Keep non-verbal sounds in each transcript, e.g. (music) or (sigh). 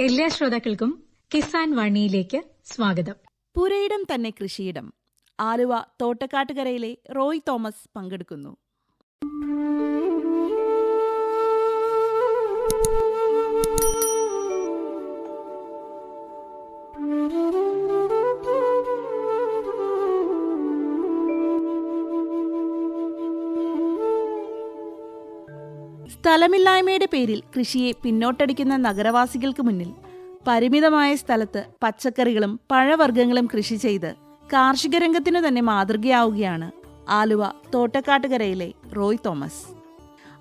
എല്ലാ ശ്രോതാക്കൾക്കും കിസാൻ വാണിയിലേക്ക് സ്വാഗതം. പുരയിടം തന്നെ കൃഷിയിടം. ആലുവ തോട്ടക്കാട്ടുകരയിലെ റോയ് തോമസ് പങ്കെടുക്കുന്നു. സ്ഥലമില്ലായ്മയുടെ പേരിൽ കൃഷിയെ പിന്നോട്ടടിക്കുന്ന നഗരവാസികൾക്ക് മുന്നിൽ പരിമിതമായ സ്ഥലത്ത് പച്ചക്കറികളും പഴവർഗങ്ങളും കൃഷി ചെയ്ത് കാർഷിക രംഗത്തിനു തന്നെ മാതൃകയാവുകയാണ് ആലുവ തോട്ടക്കാട്ടുകരയിലെ റോയ് തോമസ്.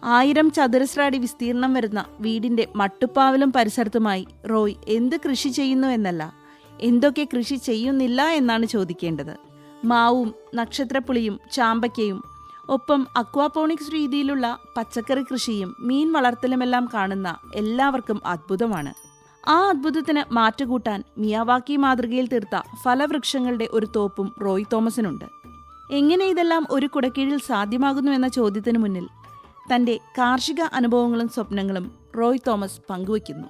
ആയിരം ചതുരശ്ര അടി വിസ്തീർണം വരുന്ന വീടിന്റെ മട്ടുപ്പാവിലും പരിസരത്തുമായി റോയ് എന്ത് കൃഷി ചെയ്യുന്നു എന്നല്ല എന്തൊക്കെ കൃഷി ചെയ്യുന്നില്ല എന്നാണ് ചോദിക്കേണ്ടത്. മാവും നക്ഷത്രപ്പുളിയും ചാമ്പയ്ക്കയും ഒപ്പം അക്വാപോണിക്സ് രീതിയിലുള്ള പച്ചക്കറി കൃഷിയും മീൻ വളർത്തലുമെല്ലാം കാണുന്ന എല്ലാവർക്കും അത്ഭുതമാണ്. ആ അത്ഭുതത്തിന് മാറ്റുകൂട്ടാൻ മിയാവാക്കി മാതൃകയിൽ തീർത്ത ഫലവൃക്ഷങ്ങളുടെ ഒരു തോപ്പും റോയ് തോമസിനുണ്ട്. എങ്ങനെ ഇതെല്ലാം ഒരു കുടക്കീഴിൽ സാധ്യമാകുന്നു എന്ന ചോദ്യത്തിനു മുന്നിൽ തന്റെ കാർഷിക അനുഭവങ്ങളും സ്വപ്നങ്ങളും റോയ് തോമസ് പങ്കുവയ്ക്കുന്നു.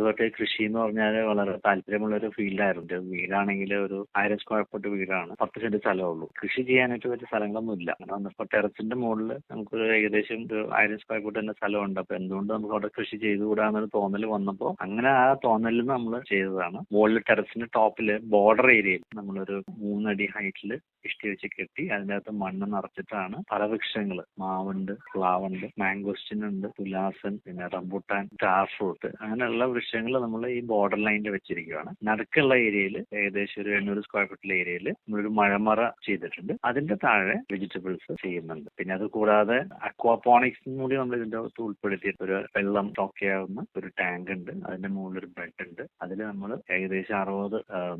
പണ്ട് കൃഷി എന്ന് പറഞ്ഞാൽ വളരെ താല്പര്യമുള്ള ഒരു ഫീൽഡായിരുന്നു. വീടാണെങ്കിൽ ഒരു ആയിരം സ്ക്വയർ ഫുട്ട് വീടാണ്. പത്ത് സെന്റ് സ്ഥലമേ ഉള്ളൂ. കൃഷി ചെയ്യാനായിട്ട് വലിയ സ്ഥലങ്ങളൊന്നും ഇല്ല അങ്ങനെ വന്നപ്പോൾ ടെറസിന്റെ മുകളിൽ നമുക്ക് ഏകദേശം ഒരു ആയിരം സ്ക്വയർ ഫുട്ട് തന്നെ സ്ഥലമുണ്ട്. അപ്പൊ എന്തുകൊണ്ട് നമുക്ക് അവിടെ കൃഷി ചെയ്തുകൂടാന്നൊരു തോന്നൽ വന്നപ്പോൾ അങ്ങനെ ആ തോന്നലിൽ നമ്മൾ ചെയ്തതാണ്. മുകളിൽ ടെറസിന്റെ ടോപ്പിൽ ബോർഡർ ഏരിയയിൽ നമ്മളൊരു മൂന്നടി ഹൈറ്റിൽ ഇഷ്ടി വെച്ച് കെട്ടി അതിനകത്ത് മണ്ണ് നിറച്ചിട്ടാണ് പല വൃക്ഷങ്ങൾ മാവുണ്ട് പ്ലാവുണ്ട് മാംഗോസ്റ്റിൻ ഉണ്ട് തുലാസൻ പിന്നെ റംബുട്ടാൻ സ്റ്റാർ ഫ്രൂട്ട് അങ്ങനെയുള്ള വൃക്ഷങ്ങൾ നമ്മൾ ഈ ബോർഡർ ലൈനിൽ വെച്ചിരിക്കുകയാണ് നടുക്കുള്ള ഏരിയയിൽ ഏകദേശം ഒരു എണ്ണൂറ് സ്ക്വയർ ഫീറ്റിലെ ഏരിയയിൽ നമ്മളൊരു മഴമറ ചെയ്തിട്ടുണ്ട്. അതിന്റെ താഴെ വെജിറ്റബിൾസ് ചെയ്യുന്നുണ്ട്. പിന്നെ അത് കൂടാതെ അക്വാപോണിക്സ് കൂടി നമ്മൾ ഇതിന്റെ അകത്ത് ഉൾപ്പെടുത്തിയിട്ട് ഒരു വെള്ളം സ്റ്റോക്ക് ചെയ്യാവുന്ന ഒരു ടാങ്ക് ഉണ്ട്. അതിന്റെ മുകളിൽ ഒരു ബെഡ് ഉണ്ട്. അതിൽ നമ്മൾ ഏകദേശം അറുപത്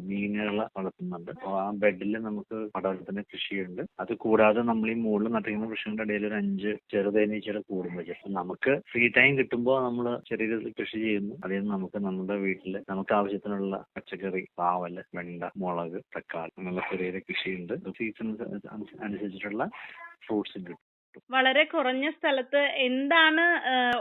മീനുകളെ വളർത്തുന്നുണ്ട്. അപ്പോൾ ആ ബെഡിൽ നമുക്ക് പടവലത്തിന്റെ കൃഷിയുണ്ട്. അത് കൂടാതെ നമ്മൾ ഈ മുകളിൽ നട്ടിരിക്കുന്ന വൃക്ഷങ്ങളുടെ ഇടയിൽ ഒരു അഞ്ച് ചെറുതേനീച്ചയുടെ കൂടും. വെച്ചിട്ട് നമുക്ക് ഫ്രീ ടൈം കിട്ടുമ്പോൾ നമ്മൾ ചെറിയ രീതിയിൽ കൃഷി ചെയ്യുന്നു. അതിൽ നിന്ന് നമുക്ക് നമ്മുടെ വീട്ടിൽ നമുക്ക് ആവശ്യത്തിനുള്ള പച്ചക്കറി പാവൽ വെണ്ട മുളക് തക്കാളി അങ്ങനെയുള്ള ചെറിയ കൃഷിയുണ്ട്. സീസൺ അനുസരിച്ചിട്ടുള്ള ഫ്രൂട്ട്സ് കിട്ടും. വളരെ കുറഞ്ഞ സ്ഥലത്ത് എന്താണ്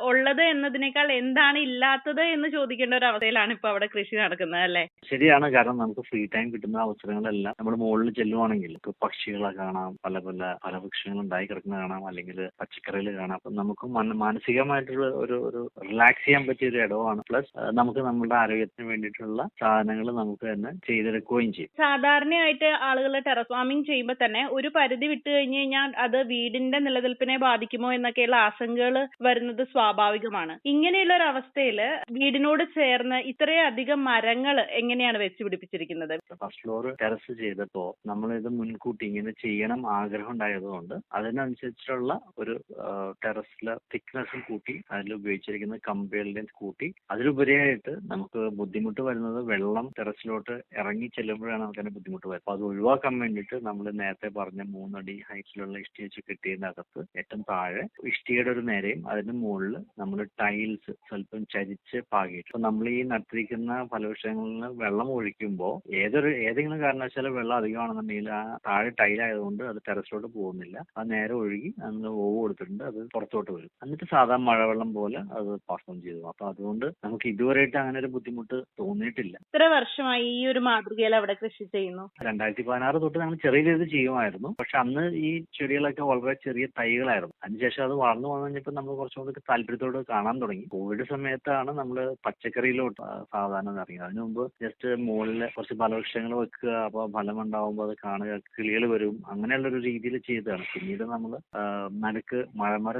ഉള്ളത് എന്നതിനേക്കാൾ എന്താണ് ഇല്ലാത്തത് എന്ന് ചോദിക്കേണ്ട ഒരു അവസ്ഥയിലാണ് ഇപ്പൊ അവിടെ കൃഷി നടക്കുന്നത് അല്ലെ? ശരിയാണ്. കാരണം നമുക്ക് ഫ്രീ ടൈം കിട്ടുന്ന അവസരങ്ങളെല്ലാം നമ്മൾ മുകളിൽ ചെല്ലുവാണെങ്കിൽ നമുക്ക് പക്ഷികളെ കാണാം പല പല പല വൃക്ഷങ്ങൾ ഉണ്ടായി കിടക്കുന്ന കാണാം അല്ലെങ്കിൽ പച്ചക്കറികൾ കാണാം. അപ്പം നമുക്ക് മന- മാനസികമായിട്ടുള്ള ഒരു ഒരു റിലാക്സ് ചെയ്യാൻ പറ്റിയ ഒരു ഇടമാണ്. പ്ലസ് നമുക്ക് നമ്മുടെ ആരോഗ്യത്തിന് വേണ്ടിയിട്ടുള്ള സാധനങ്ങൾ നമുക്ക് തന്നെ ചെയ്തെടുക്കുകയും ചെയ്യും. സാധാരണയായിട്ട് ആളുകൾ ടെറസ് ഫാമിംഗ് ചെയ്യുമ്പോൾ തന്നെ ഒരു പരിധി വിട്ട് കഴിഞ്ഞ് കഴിഞ്ഞാൽ അത് വീടിന്റെ നിലനിൽപ്പിനെ ബാധിക്കുമോ എന്നൊക്കെയുള്ള ആശങ്കകൾ വരുന്നത് സ്വാഭാവികമാണ്. ഇങ്ങനെയുള്ള ഒരു അവസ്ഥയിൽ വീടിനോട് ചേർന്ന് ഇത്രയധികം മരങ്ങൾ എങ്ങനെയാണ് വെച്ച് പിടിപ്പിച്ചിരിക്കുന്നത് ഫസ്റ്റ് ഫ്ലോർ ടെറസ് ചെയ്തപ്പോ നമ്മൾ ഇത് മുൻകൂട്ടി ഇങ്ങനെ ചെയ്യണം ആഗ്രഹം ഉണ്ടായതുകൊണ്ട് അതിനനുസരിച്ചുള്ള ഒരു ടെറസിലെ തിക്നെസ്സും കൂട്ടി അതിൽ ഉപയോഗിച്ചിരിക്കുന്ന കമ്പികളുടെയും കൂട്ടി അതിലുപരിയായിട്ട് നമുക്ക് ബുദ്ധിമുട്ട് വരുന്നത് വെള്ളം ടെറസിലോട്ട് ഇറങ്ങി ചെല്ലുമ്പോഴാണ് നമുക്ക് അതിന് ബുദ്ധിമുട്ട് വരുന്നത്. അപ്പൊ അത് ഒഴിവാക്കാൻ വേണ്ടിയിട്ട് നമ്മൾ നേരത്തെ പറഞ്ഞ മൂന്നടി ഹൈറ്റിലുള്ള ഇഷ്ടി വെച്ച് അകത്ത് ഏറ്റവും താഴെ ഇഷ്ടിയുടെ ഒരു നേരെയും അതിന്റെ മുകളിൽ നമ്മൾ ടൈൽസ് സ്വല്പം ചരിച്ച് പാകിയിട്ട്. അപ്പൊ നമ്മൾ ഈ നട്ടിരിക്കുന്ന ഫലവൃക്ഷങ്ങളിൽ വെള്ളം ഒഴിക്കുമ്പോൾ ഏതൊരു ഏതെങ്കിലും കാരണവശാലും വെള്ളം അധികമാണെന്നുണ്ടെങ്കിൽ ആ താഴെ ടൈലായതുകൊണ്ട് അത് ടെറസിലോട്ട് പോകുന്നില്ല. അത് നേരെ ഒഴുകി നമ്മൾ ഓവ് കൊടുത്തിട്ടുണ്ട് അത് പുറത്തോട്ട് വരും. എന്നിട്ട് സാധാരണ മഴവെള്ളം പോലെ അത് പാസ് ഓൺ ചെയ്തു. അപ്പൊ അതുകൊണ്ട് നമുക്ക് ഇതുവരെയായിട്ട് അങ്ങനെ ഒരു ബുദ്ധിമുട്ട് തോന്നിയിട്ടില്ല. ഇത്ര വർഷമായി ഈ ഒരു മാതൃകയിൽ അവിടെ കൃഷി ചെയ്യുന്നു? രണ്ടായിരത്തി പതിനാറ് തൊട്ട് ഞങ്ങൾ ചെറിയ രീതിയിൽ ചെയ്യുമായിരുന്നു. പക്ഷെ അന്ന് ഈ ചെടികളൊക്കെ വളരെ ചെറിയ തൈകളായിരുന്നു. അതിനുശേഷം അത് വളർന്നു വന്നു കഴിഞ്ഞപ്പോൾ നമ്മൾ കുറച്ചും കൂടി താല്പര്യത്തോട് കാണാൻ തുടങ്ങി. കോവിഡ് സമയത്താണ് നമ്മൾ പച്ചക്കറിയിലോട്ട് സാധാരണ ഇറങ്ങിയത്. അതിനു മുമ്പ് ജസ്റ്റ് മുകളിൽ കുറച്ച് ഫലവൃക്ഷങ്ങൾ വെക്കുക അപ്പോൾ ഫലം ഉണ്ടാവുമ്പോൾ അത് കാണുക കിളികൾ വരും അങ്ങനെയുള്ള ഒരു രീതിയിൽ ചെയ്തതാണ്. പിന്നീട് നമ്മൾ നടുക്ക് മഴമര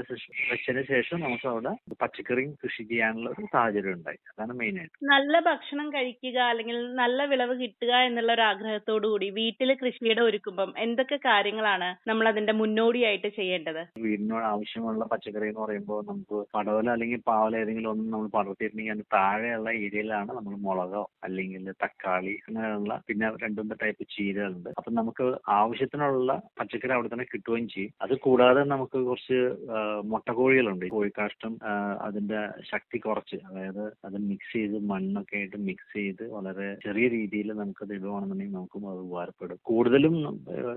വെച്ചതിന് ശേഷം നമുക്ക് അവിടെ പച്ചക്കറിയും കൃഷി ചെയ്യാനുള്ള ഒരു സാഹചര്യം ഉണ്ടായി. അതാണ് മെയിൻ ആയിട്ട്. നല്ല ഭക്ഷണം കഴിക്കുക അല്ലെങ്കിൽ നല്ല വിളവ് കിട്ടുക എന്നുള്ള ഒരു ആഗ്രഹത്തോടു കൂടി വീട്ടിൽ കൃഷിയുടെ ഒരുക്കുമ്പം എന്തൊക്കെ കാര്യങ്ങളാണ് നമ്മൾ അതിന്റെ മുന്നോടിയായിട്ട് ചെയ്യേണ്ടത്? ചെയ്യേണ്ടത്? വീടിനോട് ആവശ്യമുള്ള പച്ചക്കറി എന്ന് പറയുമ്പോൾ നമുക്ക് പടവല അല്ലെങ്കിൽ പാവല ഏതെങ്കിലും ഒന്ന് നമ്മൾ പടർത്തിയിട്ടുണ്ടെങ്കിൽ അതിന് താഴെയുള്ള ഏരിയയിലാണ് നമ്മൾ മുളകോ അല്ലെങ്കിൽ തക്കാളി അങ്ങനെയുള്ള പിന്നെ രണ്ട് ടൈപ്പ് ചീരകളുണ്ട്. അപ്പം നമുക്ക് ആവശ്യത്തിനുള്ള പച്ചക്കറി അവിടെ തന്നെ കിട്ടുകയും ചെയ്യും. അത് കൂടാതെ നമുക്ക് കുറച്ച് മുട്ടക്കോഴികളുണ്ട്. കോഴിക്കാഷ്ടം അതിന്റെ ശക്തി കുറച്ച്. അതായത് അത് മിക്സ് ചെയ്ത് മണ്ണൊക്കെ ആയിട്ട് മിക്സ് ചെയ്ത് വളരെ ചെറിയ രീതിയിൽ നമുക്ക് ഇടുവാണെന്നുണ്ടെങ്കിൽ നമുക്കും അത് ഉപകാരപ്പെടും. കൂടുതലും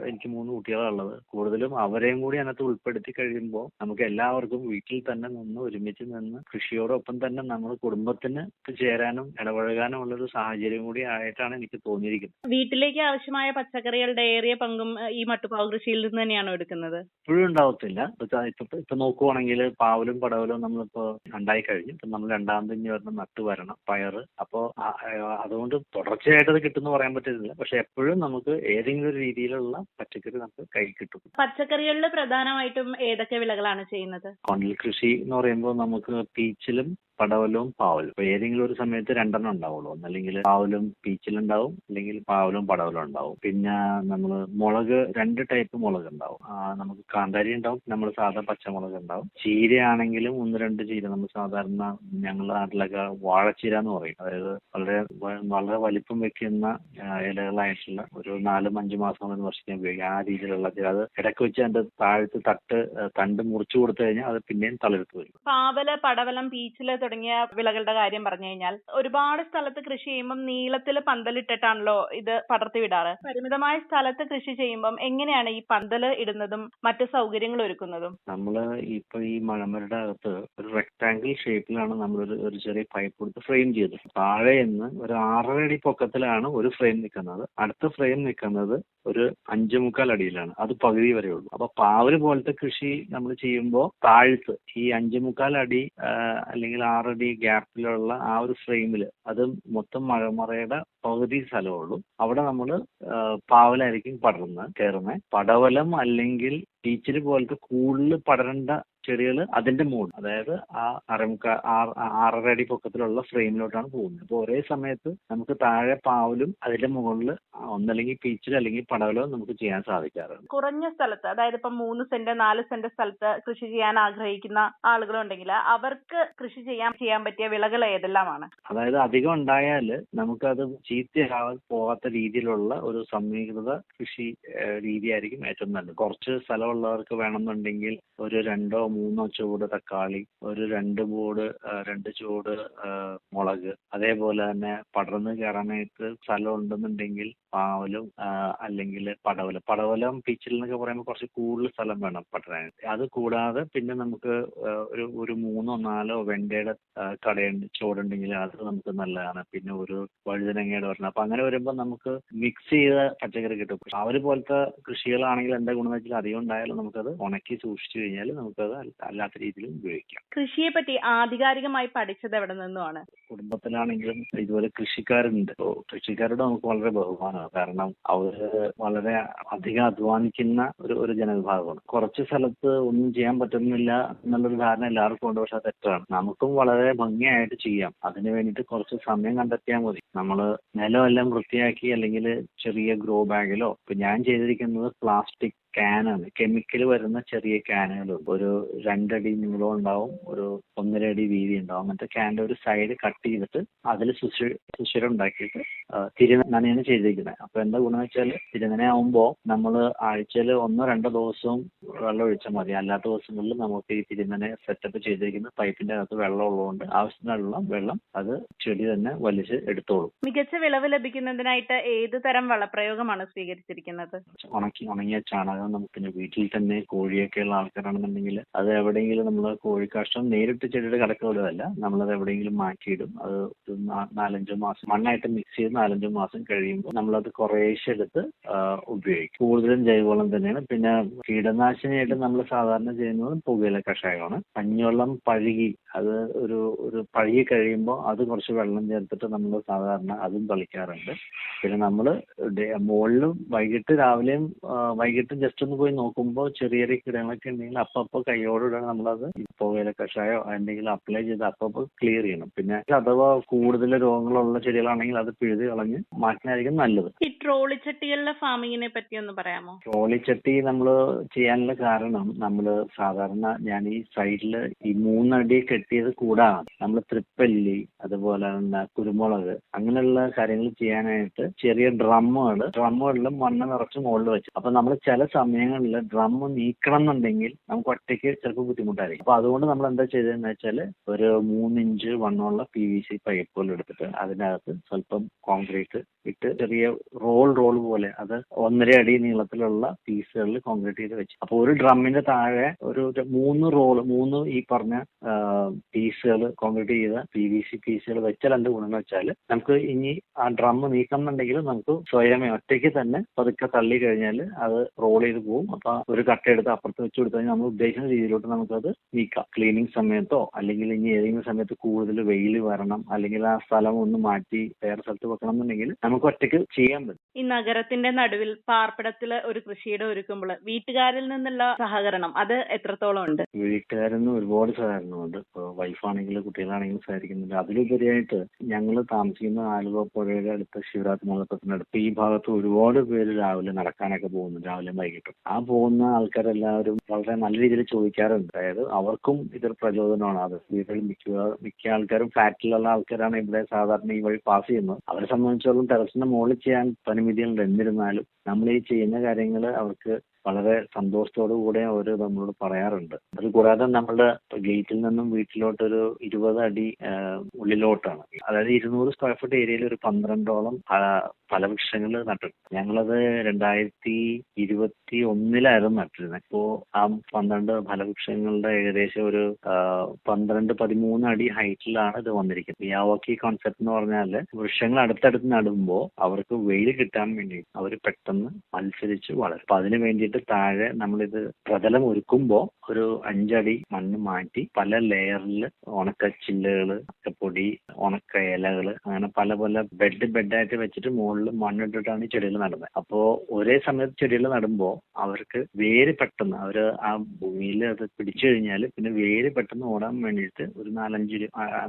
എനിക്ക് മൂന്ന് കുട്ടികളാണ് ഉള്ളത്. കൂടുതലും അവരെയും കൂടി അതിനകത്ത് ഉൾപ്പെടുത്തി കഴിയുമ്പോൾ നമുക്ക് എല്ലാവർക്കും വീട്ടിൽ തന്നെ നിന്ന് ഒരുമിച്ച് നിന്ന് കൃഷിയോടൊപ്പം തന്നെ നമ്മൾ കുടുംബത്തിന് ചേരാനും ഇടപഴകാനും ഉള്ള ഒരു സാഹചര്യം കൂടി ആയിട്ടാണ് എനിക്ക് തോന്നിയിരിക്കുന്നത്. വീട്ടിലേക്ക് ആവശ്യമായ പച്ചക്കറികളുടെ ഏറിയ പങ്കും ഈ മട്ടുപ്പാവ് കൃഷിയിൽ നിന്ന് തന്നെയാണോ എടുക്കുന്നത്? ഇപ്പോഴും ഉണ്ടാവത്തില്ല. ഇപ്പൊ നോക്കുവാണെങ്കിൽ പാവലും പടവലും നമ്മളിപ്പോ ഉണ്ടായി കഴിഞ്ഞു. ഇപ്പൊ നമ്മൾ രണ്ടാമത് ഇനി വരുന്ന നട്ട് വരണം പയറ്. അപ്പോ അതുകൊണ്ട് തുടർച്ചയായിട്ട് അത് കിട്ടുമെന്ന് പറയാൻ പറ്റുന്നില്ല പക്ഷെ എപ്പോഴും നമുക്ക് ഏതെങ്കിലും ഒരു രീതിയിലുള്ള പച്ചക്കറി നമുക്ക് കൈ കിട്ടും. പച്ചക്കറികളിൽ പ്രധാനമായിട്ടും ഏതൊക്കെ വിളകളാണ് ചെയ്യുന്നത്? കൊണ്ടൽ കൃഷി എന്ന് പറയുമ്പോൾ നമുക്ക് പീച്ചിലും പടവലവും പാവലും. അപ്പൊ ഏതെങ്കിലും ഒരു സമയത്ത് രണ്ടെണ്ണം ഉണ്ടാവുള്ളൂ. ഒന്നല്ലെങ്കിൽ പാവലും പീച്ചിലുണ്ടാവും അല്ലെങ്കിൽ പാവലും പടവലും ഉണ്ടാവും. പിന്നെ നമ്മൾ മുളക് രണ്ട് ടൈപ്പ് മുളക് ഉണ്ടാവും. നമുക്ക് കാന്താരി ഉണ്ടാവും നമ്മൾ സാധാ പച്ചമുളക് ഉണ്ടാവും. ചീരയാണെങ്കിലും ഒന്ന് രണ്ട് ചീര. നമ്മൾ സാധാരണ ഞങ്ങളുടെ നാട്ടിലൊക്കെ വാഴച്ചീര എന്ന് പറയും. അതായത് വളരെ വളരെ വലിപ്പം വെക്കുന്ന ഇലകളായിട്ടുള്ള ഒരു നാലും അഞ്ച് മാസം എന്ന് വർഷിക്കാൻ ഉപയോഗിക്കും. ആ രീതിയിലുള്ള ചീര. അത് ഇടയ്ക്ക് വെച്ച് അതിന്റെ താഴത്ത് തട്ട് തണ്ട് മുറിച്ചു കൊടുത്തു കഴിഞ്ഞാൽ അത് പിന്നെയും തളിർത്ത് വരും. പാവൽ പടവലം പീച്ചിൽ തുടങ്ങിയ വിളകളുടെ കാര്യം പറഞ്ഞു കഴിഞ്ഞാൽ ഒരുപാട് സ്ഥലത്ത് കൃഷി ചെയ്യുമ്പം നീളത്തിൽ പന്തലിട്ടിട്ടാണല്ലോ ഇത് പടർത്തി വിടാറ്. പരിമിതമായ സ്ഥലത്ത് കൃഷി ചെയ്യുമ്പം എങ്ങനെയാണ് ഈ പന്തൽ ഇടുന്നതും മറ്റു സൗകര്യങ്ങൾ ഒരുക്കുന്നതും? നമ്മൾ ഇപ്പൊ ഈ മഴമരുടെ അകത്ത് ഒരു റെക്ടാങ്കിൾ ഷേപ്പിലാണ് നമ്മൾ ഒരു ചെറിയ പൈപ്പ് കൊടുത്ത് ഫ്രെയിം ചെയ്തത്. താഴെ നിന്ന് ഒരു ആറര അടി പൊക്കത്തിലാണ് ഒരു ഫ്രെയിം നിൽക്കുന്നത് അടുത്ത ഫ്രെയിം നിൽക്കുന്നത് ഒരു അഞ്ചേ മുക്കാൽ അടിയിലാണ്. അത് പകുതി വരെ ഉള്ളൂ. അപ്പൊ പാവൽ പോലത്തെ കൃഷി നമ്മൾ ചെയ്യുമ്പോൾ താഴ്ത്ത് ഈ അഞ്ചേ മുക്കാൽ അടി ആ, അല്ലെങ്കിൽ അടി ഗ്യാപ്പിലുള്ള ആ ഒരു ഫ്രെയിമിൽ അത് മൊത്തം മഴമറയുടെ പകുതി സ്ഥലമേ അവിടെ നമ്മൾ പാവലായിരിക്കും പടർന്ന് കയറുന്നത്. പടവലം അല്ലെങ്കിൽ ടീച്ചർ പോലത്തെ കൂടുതൽ പടരേണ്ട ചെടികൾ അതിന്റെ മുകളിൽ അതായത് ആ അരമുക്ക ആറ് ആറര അടി പൊക്കത്തിലുള്ള ഫ്രെയിമിലോട്ടാണ് പോകുന്നത്. അപ്പോൾ ഒരേ സമയത്ത് നമുക്ക് താഴെ പാവലും അതിന്റെ മുകളിൽ ഒന്നല്ലെങ്കിൽ പീച്ചിൽ അല്ലെങ്കിൽ പടവലോ നമുക്ക് ചെയ്യാൻ സാധിക്കാറുണ്ട്. കുറഞ്ഞ സ്ഥലത്ത് അതായത് ഇപ്പം മൂന്ന് സെന്റ് നാല് സെന്റ് സ്ഥലത്ത് കൃഷി ചെയ്യാൻ ആഗ്രഹിക്കുന്ന ആളുകളുണ്ടെങ്കിൽ അവർക്ക് കൃഷി ചെയ്യാൻ ചെയ്യാൻ പറ്റിയ വിളകൾ ഏതെല്ലാമാണ്? അതായത് അധികം ഉണ്ടായാൽ നമുക്കത് ചീത്തയാവാൻ പോകാത്ത രീതിയിലുള്ള ഒരു സമീകൃത കൃഷി രീതിയായിരിക്കും ഏറ്റവും നല്ലത്. കുറച്ച് സ്ഥലമുള്ളവർക്ക് വേണമെന്നുണ്ടെങ്കിൽ ഒരു രണ്ടോ മൂന്നോ ചുവട് തക്കാളി ഒരു രണ്ട് ബോർഡ് രണ്ട് ചുവട് മുളക്. അതേപോലെ തന്നെ പടർന്ന് കയറാനായിട്ട് സ്ഥലം ഉണ്ടെന്നുണ്ടെങ്കിൽ പാവലും അല്ലെങ്കിൽ പടവലം. പടവലം പീച്ചിൽ എന്നൊക്കെ പറയുമ്പോൾ കുറച്ച് കൂടുതൽ സ്ഥലം വേണം പടരാൻ. അത് കൂടാതെ പിന്നെ നമുക്ക് ഒരു ഒരു മൂന്നോ നാലോ വെണ്ടയുടെ കടയുണ്ട് ഉണ്ടെങ്കിൽ അത് നമുക്ക് നല്ലതാണ്. പിന്നെ ഒരു വഴുതനങ്ങയുടെ ഒരെണ്ണം. അപ്പൊ അങ്ങനെ വരുമ്പോൾ നമുക്ക് മിക്സ് ചെയ്ത പച്ചക്കറി കിട്ടും. അവർ പോലത്തെ കൃഷികളാണെങ്കിൽ എന്താ ഗുണം വെച്ചാൽ അധികം ഉണ്ടായാലും നമുക്കത് ഉണക്കി സൂക്ഷിച്ചു കഴിഞ്ഞാൽ നമുക്കത് അല്ലാത്ത രീതിയിലും ഉപയോഗിക്കാം. കൃഷിയെ പറ്റി ആധികാരികമായി പഠിച്ചത് എവിടെ നിന്നുമാണ്? കുടുംബത്തിലാണെങ്കിലും ഇതുപോലെ കൃഷിക്കാരുണ്ട്. കൃഷിക്കാരോട് നമുക്ക് വളരെ ബഹുമാനമാണ്. കാരണം അവർ വളരെ അധികം അധ്വാനിക്കുന്ന ഒരു ഒരു ജനവിഭാഗമാണ്. കുറച്ച് സ്ഥലത്ത് ഒന്നും ചെയ്യാൻ പറ്റുന്നില്ല എന്നുള്ളൊരു ധാരണ എല്ലാവർക്കും ഉണ്ട്. പക്ഷെ അത് തെറ്റാണ്. നമുക്കും വളരെ ഭംഗിയായിട്ട് ചെയ്യാം. അതിന് വേണ്ടിയിട്ട് കുറച്ച് സമയം കണ്ടെത്തിയാൽ മതി. നമ്മൾ നിലമെല്ലാം വൃത്തിയാക്കി അല്ലെങ്കിൽ ചെറിയ ഗ്രോ ബാഗിലോ ഇപ്പൊ ഞാൻ ചെയ്തിരിക്കുന്നത് പ്ലാസ്റ്റിക് ക്യാനാണ് കെമിക്കൽ വരുന്ന ചെറിയ ക്യാനുകളുണ്ട് ഒരു രണ്ടടി നീളം ഉണ്ടാവും ഒരു ഒന്നര അടി വീതി ഉണ്ടാവും. അങ്ങനത്തെ ക്യാന്റെ ഒരു സൈഡ് കട്ട് ചെയ്തിട്ട് അതിൽ സുശി സുഷിരം ഉണ്ടാക്കിയിട്ട് തിരുനനയാണ് ചെയ്തിരിക്കുന്നത്. അപ്പൊ എന്താ ഗുണം വെച്ചാൽ തിരുനന ആവുമ്പോൾ നമ്മൾ ആഴ്ചയിൽ ഒന്നോ രണ്ടോ ദിവസവും വെള്ളം ഒഴിച്ചാൽ മതി. അല്ലാത്ത ദിവസങ്ങളിൽ നമുക്ക് ഈ തിരുനനെ സെറ്റപ്പ് ചെയ്തിരിക്കുന്ന പൈപ്പിന്റെ അകത്ത് വെള്ളം ഉള്ളതുകൊണ്ട് ആവശ്യത്തിനുള്ള വെള്ളം അത് ചെടി തന്നെ വലിച്ച് എടുത്തോളും. മികച്ച വിളവ് ലഭിക്കുന്നതിനായിട്ട് ഏത് തരം വളപ്രയോഗമാണ് സ്വീകരിച്ചിരിക്കുന്നത്? ഉണക്കി ഉണങ്ങിയ ചാണകം നമുക്ക് പിന്നെ വീട്ടിൽ തന്നെ കോഴിയൊക്കെ ഉള്ള ആൾക്കാരാണെന്നുണ്ടെങ്കിൽ അത് എവിടെയെങ്കിലും നമ്മൾ കോഴിക്കാഷ്ടം നേരിട്ട് ചെടിയുടെ കടക്കുവിടുകയല്ല നമ്മളത് എവിടെയെങ്കിലും മാറ്റിയിടും. അത് ഒരു മാസം മണ്ണായിട്ട് മിക്സ് ചെയ്ത് നാലഞ്ചു മാസം കഴിയുമ്പോൾ നമ്മളത് കുറേശ്ശെ എടുത്ത് ഉപയോഗിക്കും. കൂടുതലും ജൈവവളം തന്നെയാണ്. പിന്നെ കീടനാശിനിയായിട്ട് നമ്മൾ സാധാരണ ചെയ്യുന്നത് പുകയില കഷായമാണ്. കഞ്ഞിവെള്ളം പഴുകി അത് ഒരു ഒരു പഴുകി കഴിയുമ്പോൾ അത് കുറച്ച് വെള്ളം ചേർത്തിട്ട് നമ്മൾ സാധാരണ അതും തളിക്കാറുണ്ട്. പിന്നെ നമ്മൾ മുകളിലും വൈകിട്ട് രാവിലെയും വൈകിട്ടും ജസ്റ്റ് ഒന്ന് പോയി നോക്കുമ്പോൾ ചെറിയ ചെറിയ കിടങ്ങളൊക്കെ ഉണ്ടെങ്കിൽ അപ്പൊ അപ്പൊ കൈയോടെ നമ്മളത് പുകയില കഷായോ എന്തെങ്കിലും അപ്ലൈ ചെയ്ത് അപ്പൊ അപ്പൊ ക്ലിയർ ചെയ്യണം. പിന്നെ അഥവാ കൂടുതൽ രോഗങ്ങളുള്ള ചെടികളാണെങ്കിൽ അത് പിഴുത് കളഞ്ഞ് മാറ്റുന്നതായിരിക്കും നല്ലത്. ഈ ട്രോളിച്ചട്ടികളുടെ ഫാമിങ്ങിനെ പറ്റി ഒന്ന് പറയാമോ? ട്രോളിച്ചട്ടി നമ്മൾ ചെയ്യാനുള്ള കാരണം നമ്മൾ സാധാരണ ഞാൻ ഈ സൈഡിൽ ഈ മൂന്നടി കെട്ടിയത് കൂടാതെ നമ്മൾ തൃപ്പല്ലി അതുപോലെ തന്നെ കുരുമുളക് അങ്ങനെയുള്ള കാര്യങ്ങൾ ചെയ്യാനായിട്ട് ചെറിയ ഡ്രമ്മുകൾ ഡ്രമ്മുകളിലും മണ്ണ് നിറച്ച് മുകളിൽ വെച്ചു. അപ്പൊ നമ്മൾ ചില സമയങ്ങളിൽ ഡ്രം നീക്കണം എന്നുണ്ടെങ്കിൽ നമുക്ക് ഒറ്റയ്ക്ക് ചിലപ്പോൾ ബുദ്ധിമുട്ടായിരിക്കും. അപ്പൊ അതുകൊണ്ട് നമ്മൾ എന്താ ചെയ്തതെന്ന് വെച്ചാൽ ഒരു മൂന്നിഞ്ച് വണ്ണമുള്ള പി വി സി പൈപ്പുകൾ എടുത്തിട്ട് അതിനകത്ത് സ്വല്പം കോൺക്രീറ്റ് ഇട്ട് ചെറിയ റോൾ റോൾ പോലെ അത് ഒന്നര അടി നീളത്തിലുള്ള പീസുകളിൽ കോൺക്രീറ്റ് ചെയ്ത് വെച്ചു. അപ്പോൾ ഒരു ഡ്രമ്മിന്റെ താഴെ ഒരു മൂന്ന് റോൾ മൂന്ന് ഈ പറഞ്ഞ പീസുകൾ കോൺക്രീറ്റ് ചെയ്ത പി വി സി പീസുകൾ വെച്ചാൽ എന്ത് ഗുണം എന്ന് വെച്ചാൽ നമുക്ക് ഇനി ആ ഡ്രം നീക്കണം എന്നുണ്ടെങ്കിൽ നമുക്ക് സ്വയമേ ഒറ്റയ്ക്ക് തന്നെ പതുക്കെ തള്ളി കഴിഞ്ഞാൽ അത് റോൾ ചെയ്ത് പോകും അപ്പൊ ഒരു കട്ട എടുത്ത് അപ്പുറത്ത് വെച്ച് കൊടുത്തു കഴിഞ്ഞാൽ നമ്മൾ ഉദ്ദേശിക്കുന്ന രീതിയിലോട്ട് നമുക്കത് നീക്കാം. ക്ലീനിങ് സമയത്തോ അല്ലെങ്കിൽ ഇനി ഏതെങ്കിലും സമയത്ത് കൂടുതൽ വെയിൽ വരണം അല്ലെങ്കിൽ ആ സ്ഥലം ഒന്ന് മാറ്റി വേറെ സ്ഥലത്ത് വെക്കണം എന്നുണ്ടെങ്കിൽ നമുക്ക് ഒറ്റയ്ക്ക് ചെയ്യാൻ പറ്റും. ഈ നഗരത്തിന്റെ നടുവിൽ പാർപ്പിടത്തിൽ ഒരു കൃഷിയുടെ ഒരുക്കുമ്പോൾ വീട്ടുകാരിൽ നിന്നുള്ള സഹകരണം അത് എത്രത്തോളം ഉണ്ട്? വീട്ടുകാരിൽ നിന്ന് ഒരുപാട് സഹകരണമുണ്ട്. ഇപ്പോൾ വൈഫാണെങ്കിലും കുട്ടികളാണെങ്കിലും സഹകരിക്കുന്നുണ്ട്. അതിലുപരിയായിട്ട് ഞങ്ങൾ താമസിക്കുന്ന ആലുവ പുഴയുടെ അടുത്ത് ശിവരാത്രി മുളക്കത്തിനടുത്ത് ഈ ഭാഗത്ത് ഒരുപാട് പേര് രാവിലെ നടക്കാനൊക്കെ പോകുന്നു രാവിലെ വൈകിട്ടും ആ പോകുന്ന ആൾക്കാരെല്ലാവരും വളരെ നല്ല രീതിയിൽ ചോദിക്കാറുണ്ട്. അതായത് അവർക്കും ഇതൊരു പ്രചോദനമാണ്. അത് വീട്ടിൽ മിക്ക മിക്ക ആൾക്കാരും ഫ്ലാറ്റിലുള്ള ആൾക്കാരാണ് ഇവിടെ സാധാരണ ഈ വഴി പാസ് ചെയ്യുന്നത്. അവരെ സംബന്ധിച്ചിടത്തോളം ടെറസിന്റെ മുകളിൽ ചെയ്യാൻ പരിമിതികളുണ്ട്. എന്നിരുന്നാലും നമ്മൾ ഈ ചെയ്യുന്ന കാര്യങ്ങൾ അവർക്ക് വളരെ സന്തോഷത്തോടു കൂടെ അവർ നമ്മളോട് പറയാറുണ്ട്. അത് കൂടാതെ നമ്മളുടെ ഗേറ്റിൽ നിന്നും വീട്ടിലോട്ടൊരു ഇരുപത് അടി ഉള്ളിലോട്ടാണ്. അതായത് ഇരുന്നൂറ് സ്ക്വയർ ഫീറ്റ് ഏരിയയിൽ ഒരു പന്ത്രണ്ടോളം ഫലവൃക്ഷങ്ങൾ നട്ടിട്ടുണ്ട്. ഞങ്ങളത് രണ്ടായിരത്തി ഇരുപത്തി ഒന്നിലായിരുന്നു നട്ടിരുന്നത്. ഇപ്പോ ആ പന്ത്രണ്ട് ഫലവൃക്ഷങ്ങളുടെ ഏകദേശം ഒരു പന്ത്രണ്ട് പതിമൂന്ന് അടി ഹൈറ്റിലാണ് ഇത് വന്നിരിക്കുന്നത്. മിയാവാക്കി കോൺസെപ്റ്റ് എന്ന് പറഞ്ഞാൽ വൃക്ഷങ്ങൾ അടുത്തടുത്ത് നടുമ്പോൾ അവർക്ക് വെയിൽ കിട്ടാൻ വേണ്ടി അവർ പെട്ടെന്ന് മത്സരിച്ച് വളരും. അപ്പൊ അതിന് വേണ്ടിയിട്ട് താഴെ നമ്മളിത് പ്രതലം ഒരുക്കുമ്പോൾ ഒരു അഞ്ചടി മണ്ണ് മാറ്റി പല ലെയറിൽ ഉണക്ക ചില്ലുകൾ ഉണക്കപ്പൊടി ഉണക്ക ഇലകൾ അങ്ങനെ പല പല ബെഡ് ബെഡായിട്ട് വെച്ചിട്ട് മുകളിൽ മണ്ണിട്ടിട്ടാണ് ഈ ചെടികൾ നടുന്നത് അപ്പോ ഒരേ സമയത്ത് ചെടികൾ നടുമ്പോൾ അവർക്ക് വേര് പെട്ടെന്ന് അവർ ആ ഭൂമിയിൽ അത് പിടിച്ചു കഴിഞ്ഞാൽ പിന്നെ വേര് പെട്ടെന്ന് ഓടാൻ വേണ്ടിയിട്ട് ഒരു നാലഞ്ച്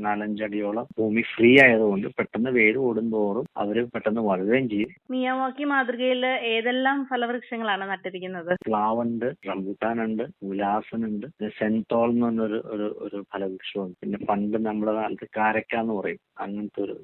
നാലഞ്ചടിയോളം ഭൂമി ഫ്രീ ആയതുകൊണ്ട് പെട്ടെന്ന് വേര് ഓടുന്തോറും അവർ പെട്ടെന്ന് വളരുകയും ചെയ്യും. മിയാവാക്കി മാതൃകയിൽ ഏതെല്ലാം ഫലവൃക്ഷങ്ങളാണ് നട്ടിരിക്കുന്നത്? പ്ലാവുണ്ട് റംബുട്ടാനുണ്ട് ഉലാസനുണ്ട് സെൻതോൾ എന്ന് പറഞ്ഞൊരു ഒരു ഒരു ഫലവൃക്ഷമുണ്ട്. പിന്നെ പണ്ട് നമ്മുടെ കാലത്ത് കാരക്ക എന്ന് പറയും. അങ്ങനത്തെ ഒരു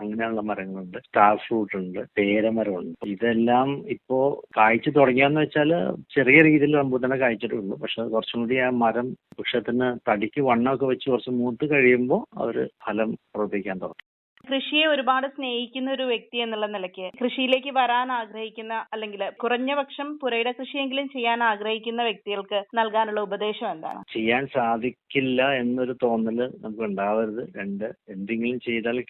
അങ്ങനെയുള്ള മരങ്ങളുണ്ട്. സ്റ്റാർ ഫ്രൂട്ട് ഉണ്ട് പേരമരമുണ്ട്. ഇതെല്ലാം ഇപ്പോ കായ്ച്ചു തുടങ്ങിയെന്ന് വെച്ചാൽ ചെറിയ രീതിയിൽ റംബുട്ടാനെ കായ്ച്ചിട്ടുള്ളൂ. പക്ഷെ കുറച്ചും കൂടി ആ മരം വൃക്ഷത്തിന് തടിക്ക് വണ്ണമൊക്കെ വെച്ച് കുറച്ച് മൂത്ത് കഴിയുമ്പോൾ അവർ ഫലം പ്രവർത്തിക്കാൻ തുടങ്ങും. കൃഷിയെ ഒരുപാട് സ്നേഹിക്കുന്ന ഒരു വ്യക്തി എന്നുള്ള നിലയ്ക്ക് കൃഷിയിലേക്ക് വരാൻ ആഗ്രഹിക്കുന്ന അല്ലെങ്കിൽ കുറഞ്ഞ പക്ഷം പുരയിട കൃഷിയെങ്കിലും ചെയ്യാൻ ആഗ്രഹിക്കുന്ന വ്യക്തികൾക്ക് നൽകാനുള്ള ഉപദേശം എന്താണ്? ചെയ്യാൻ സാധിക്കില്ല എന്നൊരു തോന്നൽ നമുക്ക് ഉണ്ടാവരുത് രണ്ട് എന്തെങ്കിലും ചെയ്താൽ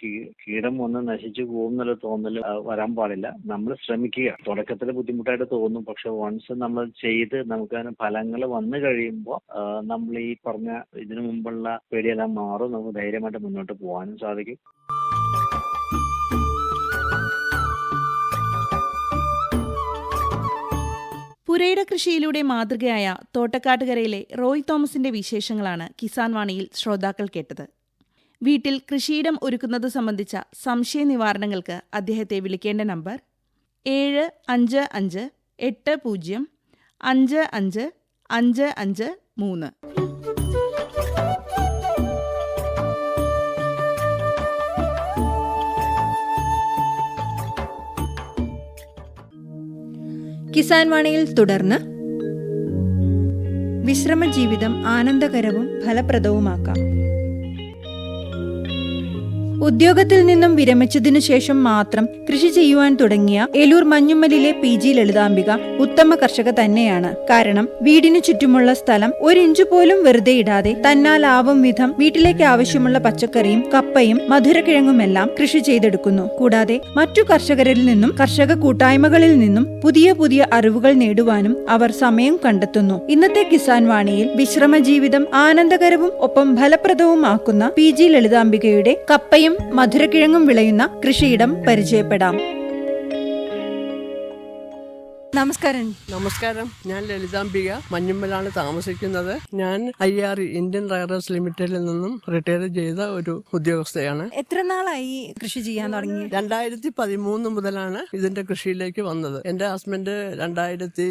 കീടം ഒന്ന് നശിച്ചു പോകും എന്നുള്ള തോന്നൽ വരാൻ പാടില്ല. നമ്മൾ ശ്രമിക്കുക. തുടക്കത്തിൽ ബുദ്ധിമുട്ടായിട്ട് തോന്നും. പക്ഷെ വൺസ് നമ്മൾ ചെയ്ത് നമുക്ക് അതിന് ഫലങ്ങൾ വന്നു കഴിയുമ്പോൾ നമ്മൾ ഈ പറഞ്ഞ ഇതിനു മുമ്പുള്ള പേടിയെല്ലാം മാറും. നമുക്ക് ധൈര്യമായിട്ട് മുന്നോട്ട് പോകാനും സാധിക്കും. പുരയിട കൃഷിയിലൂടെ മാതൃകയായ തോട്ടക്കാട്ടുകരയിലെ റോയ് തോമസിന്റെ വിശേഷങ്ങളാണ് കിസാൻ വാണിയിൽ ശ്രോതാക്കൾ കേട്ടത്. വീട്ടിൽ കൃഷിയിടം ഒരുക്കുന്നത് സംബന്ധിച്ച സംശയ നിവാരണങ്ങൾക്ക് അദ്ദേഹത്തെ വിളിക്കേണ്ട നമ്പർ ഏഴ് അഞ്ച് അഞ്ച് എട്ട് പൂജ്യം അഞ്ച് അഞ്ച് അഞ്ച് അഞ്ച് മൂന്ന്. കിസാൻ വാണിയിൽ തുടർന്ന് വിശ്രമജീവിതം ആനന്ദകരവും ഫലപ്രദവുമാക്കാം. ഉദ്യോഗത്തിൽ നിന്നും വിരമിച്ചതിനു ശേഷം മാത്രം കൃഷി ചെയ്യുവാൻ തുടങ്ങിയ എലൂർ മഞ്ഞുമ്മലിലെ പി ജി ലളിതാംബിക ഉത്തമ കർഷക തന്നെയാണ്. കാരണം വീടിനു ചുറ്റുമുള്ള സ്ഥലം ഒരിഞ്ചു പോലും വെറുതെ ഇടാതെ തന്നാലാവും വിധം വീട്ടിലേക്ക് ആവശ്യമുള്ള പച്ചക്കറിയും കപ്പയും മധുരക്കിഴങ്ങുമെല്ലാം കൃഷി ചെയ്തെടുക്കുന്നു. കൂടാതെ മറ്റു കർഷകരിൽ നിന്നും കർഷക കൂട്ടായ്മകളിൽ നിന്നും പുതിയ പുതിയ അറിവുകൾ നേടുവാനും അവർ സമയം കണ്ടെത്തുന്നു. ഇന്നത്തെ കിസാൻ വാണിയിൽ വിശ്രമ ജീവിതം ആനന്ദകരവും ഒപ്പം ഫലപ്രദവുമാക്കുന്ന പി ജി ലളിതാംബികയുടെ കപ്പയും മധുരക്കിഴങ്ങും വിളയുന്ന കൃഷിയിടം പരിചയപ്പെടാം നമസ്കാരം. നമസ്കാരം. ഞാൻ ലളിതാംബിക. മഞ്ഞുമ്മലാണ് താമസിക്കുന്നത്. ഞാൻ ഐ ആർ ഇന്ത്യൻ റയറേഴ്സ് ലിമിറ്റഡിൽ നിന്നും റിട്ടയർ ചെയ്ത ഒരു ഉദ്യോഗസ്ഥയാണ്. എത്ര നാളായി കൃഷി ചെയ്യാൻ തുടങ്ങി? രണ്ടായിരത്തി പതിമൂന്ന് മുതലാണ് ഇതിന്റെ കൃഷിയിലേക്ക് വന്നത്. എന്റെ ഹസ്ബൻഡ് രണ്ടായിരത്തി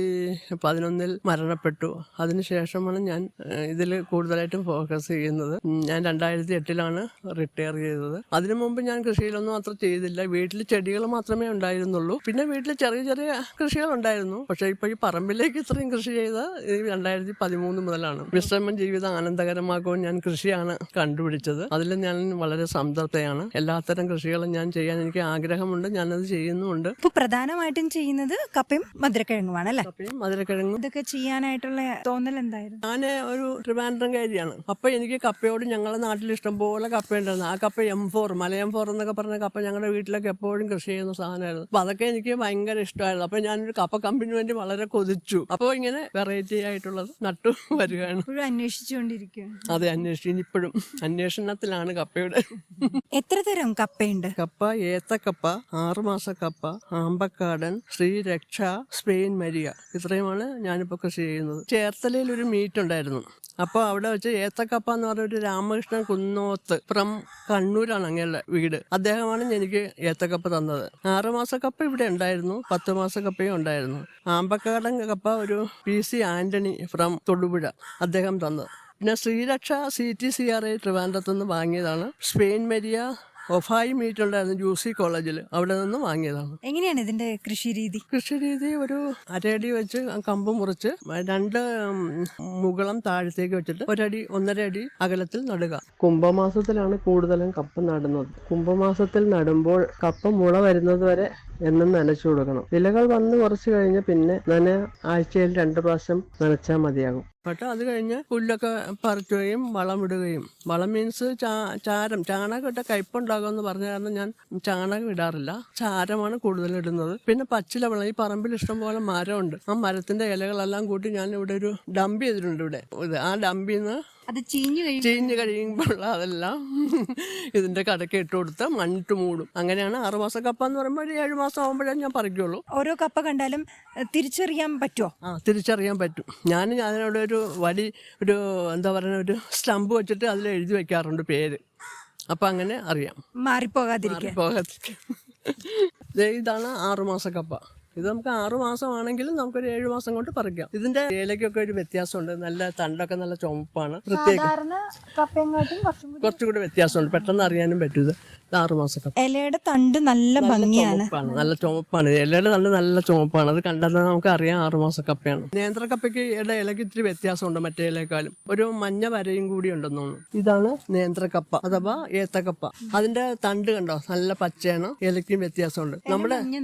പതിനൊന്നിൽ മരണപ്പെട്ടു അതിനുശേഷമാണ് ഞാൻ ഇതിൽ കൂടുതലായിട്ടും ഫോക്കസ് ചെയ്യുന്നത്. ഞാൻ രണ്ടായിരത്തി എട്ടിലാണ് റിട്ടയർ ചെയ്തത്. അതിനു മുമ്പ് ഞാൻ കൃഷിയിലൊന്നും അത്ര ചെയ്തില്ല. വീട്ടിൽ ചെടികൾ മാത്രമേ ഉണ്ടായിരുന്നുള്ളൂ. പിന്നെ വീട്ടിൽ ചെറിയ ചെറിയ കൃഷികൾ ഉണ്ടായിരുന്നു പക്ഷെ ഇപ്പോൾ ഈ പറമ്പിലേക്ക് ഇത്രയും കൃഷി ചെയ്ത് രണ്ടായിരത്തി പതിമൂന്ന് മുതലാണ്. വിശ്രമം ജീവിതം ആനന്ദകരമാക്കുവാൻ ഞാൻ കൃഷിയാണ് കണ്ടുപിടിച്ചത്. അതിൽ ഞാൻ വളരെ സംതൃപ്തയാണ്. എല്ലാത്തരം കൃഷികളും ഞാൻ ചെയ്യാൻ എനിക്ക് ആഗ്രഹമുണ്ട്. ഞാനത് ചെയ്യുന്നുമുണ്ട്. ഇപ്പൊ പ്രധാനമായിട്ടും ചെയ്യുന്നത് കപ്പയും മധുരക്കിഴങ്ങുമാണ് അല്ലെ? കപ്പയും മധുരക്കിഴങ്ങും. ഇതൊക്കെ ചെയ്യാനായിട്ടുള്ള തോന്നൽ എന്തായിരുന്നു? ഞാൻ ഒരു ട്രിവാൻഡ്രംകാരിയാണ് അപ്പൊ എനിക്ക് കപ്പയോട് ഞങ്ങളുടെ നാട്ടിൽ ഇഷ്ടംപോലെ കപ്പ ഉണ്ടായിരുന്നു ആ കപ്പ എം ഫോർ മല എം ഫോർ എന്നൊക്കെ പറഞ്ഞ കപ്പ ഞങ്ങളുടെ വീട്ടിലൊക്കെ എപ്പോഴും കൃഷി ചെയ്യുന്ന സാധനമായിരുന്നു. അപ്പൊ അതൊക്കെ എനിക്ക് ഭയങ്കര ഇഷ്ടമായിരുന്നു. അപ്പൊ ഞാനൊരു കപ്പ കമ്പനി വേണ്ടി വളരെ കൊതിച്ചു. അപ്പോൾ ഇങ്ങനെ വെറൈറ്റി ആയിട്ടുള്ളത് നട്ടു വരികയാണ്. ഇപ്പോഴും അന്വേഷിച്ചുകൊണ്ടിരിക്കുകയാണ്. അതെ അന്വേഷിച്ചു. ഇപ്പോഴും അന്വേഷണത്തിലാണ് കപ്പയുടെ. എത്ര തരം കപ്പയുണ്ട്? കപ്പ ഏത്തക്കപ്പ ആറുമാസ കപ്പ ആമ്പക്കാടൻ ശ്രീരക്ഷ സ്പെയിൻ മരിയ. ഇത്രയുമാണ് ഞാനിപ്പോൾ കൃഷി ചെയ്യുന്നത്. ചേർത്തലയിൽ ഒരു മീറ്റ് ഉണ്ടായിരുന്നു. അപ്പോൾ അവിടെ വെച്ച് ഏത്തക്കപ്പ എന്ന് പറഞ്ഞ ഒരു രാമകൃഷ്ണൻ കുന്നോത്ത് ഫ്രം കണ്ണൂരാണ് അങ്ങനെയുള്ള വീട്. അദ്ദേഹമാണ് എനിക്ക് ഏത്തക്കപ്പ തന്നത്. ആറുമാസ കപ്പ ഇവിടെ ഉണ്ടായിരുന്നു. പത്ത് മാസ കപ്പയും ഉണ്ടായിരുന്നു. ആമ്പക്കാടൻ കപ്പ ഒരു P C Antony from Thodupuzha അദ്ദേഹം തന്നത്. പിന്നെ Sreeraksha C T C R I ട്രിവാൻഡ്രത്ത് നിന്ന് വാങ്ങിയതാണ്. സ്പെയിൻ മരിയ ഒഫായി മീറ്റ് ഉണ്ടായിരുന്നു ജൂസി കോളേജിൽ അവിടെ നിന്ന് വാങ്ങിയതാണ്. എങ്ങനെയാണ് ഇതിന്റെ കൃഷി രീതി? കൃഷി രീതി ഒരു അരയടി വെച്ച് കമ്പ് മുറിച്ച് രണ്ട് മുകളം താഴത്തേക്ക് വെച്ചിട്ട് ഒരടി ഒന്നര അടി അകലത്തിൽ നടുക. കുംഭമാസത്തിലാണ് കൂടുതലും കപ്പ നടുന്നത്. കുംഭമാസത്തിൽ നടുമ്പോൾ കപ്പ മുള വരുന്നത് വരെ എന്നും നനച്ചു കൊടുക്കണം. ഇലകൾ വന്ന് കുറച്ച് കഴിഞ്ഞ് പിന്നെ നന ആഴ്ചയിൽ രണ്ട് പ്രാവശ്യം നനച്ചാൽ മതിയാകും. പക്ഷെ അത് കഴിഞ്ഞ് പുല്ലൊക്കെ പറിക്കുകയും വളമിടുകയും വളം മീൻസ് ചാരം. ചാണകം ഇട്ട കയ്പുണ്ടാകും എന്ന് പറഞ്ഞ കാരണം ഞാൻ ചാണകം ഇടാറില്ല. ചാരമാണ് കൂടുതൽ ഇടുന്നത്. പിന്നെ പച്ചില വളം ഈ പറമ്പിൽ ഇഷ്ടംപോലെ മരമുണ്ട്. ആ മരത്തിന്റെ ഇലകളെല്ലാം കൂട്ടി ഞാൻ ഇവിടെ ഒരു ഡംപ് ചെയ്തിട്ടുണ്ട് ഇവിടെ. ആ നിന്ന് അത് ചീഞ്ഞു കഴിയും ചീഞ്ഞ് കഴിയുമ്പോൾ അതെല്ലാം ഇതിന്റെ കടക്ക് ഇട്ട് കൊടുത്ത് മണ്ണിട്ട് മൂടും. അങ്ങനെയാണ് ആറുമാസം കപ്പ എന്ന് പറയുമ്പോൾ ഒരു ഏഴ് മാസം ആകുമ്പോഴേ ഞാൻ പറിക്കുള്ളൂ ഓരോ കപ്പ കണ്ടാലും തിരിച്ചറിയാൻ പറ്റുമോ ആ തിരിച്ചറിയാൻ പറ്റും. ഞാൻ അതിനോട് ഒരു വടി ഒരു എന്താ പറയുക ഒരു സ്റ്റമ്പ് വെച്ചിട്ട് അതിൽ എഴുതി വെക്കാറുണ്ട് പേര്. അപ്പൊ അങ്ങനെ അറിയാം. മാറിപ്പോകാതിരിക്കാൻ. പോകാതിരിക്കാം ദേ ഇതാണ് ആറുമാസ കപ്പ. ഇത് നമുക്ക് ആറു മാസമാണെങ്കിലും നമുക്കൊരു ഏഴു മാസം കൊണ്ട് പറിക്കാം. ഇതിന്റെ ഇലയ്ക്കൊക്കെ ഒരു വ്യത്യാസമുണ്ട്. നല്ല തണ്ടൊക്കെ നല്ല ചുമപ്പാണ് പ്രത്യേക കുറച്ചുകൂടി വ്യത്യാസമുണ്ട്. പെട്ടെന്ന് അറിയാനും പറ്റും ഇത് ആറുമാസ കപ്പ ഇലയുടെ തണ്ട് നല്ല ഭംഗിയാണ്. ചുമപ്പാണ് നല്ല ചുമപ്പാണ് ഇലയുടെ തണ്ട് നല്ല ചുമപ്പാണ് അത് കണ്ടാൽ തന്നെ നമുക്ക് അറിയാം ആറുമാസ കപ്പയാണ് നേന്ത്രക്കപ്പയ്ക്ക് ഇട ഇലയ്ക്ക് ഇത്തിരി വ്യത്യാസമുണ്ട് മറ്റേ ഇലയെക്കാളും. ഒരു മഞ്ഞ വരയും കൂടി ഉണ്ടെന്ന് തോന്നുന്നു. ഇതാണ് നേന്ത്രക്കപ്പ അഥവാ ഏത്തക്കപ്പ. അതിന്റെ തണ്ട് കണ്ടോ? നല്ല പച്ചയാണ്. ഇലയ്ക്കും വ്യത്യാസമുണ്ട്. നമ്മുടെ മഞ്ഞ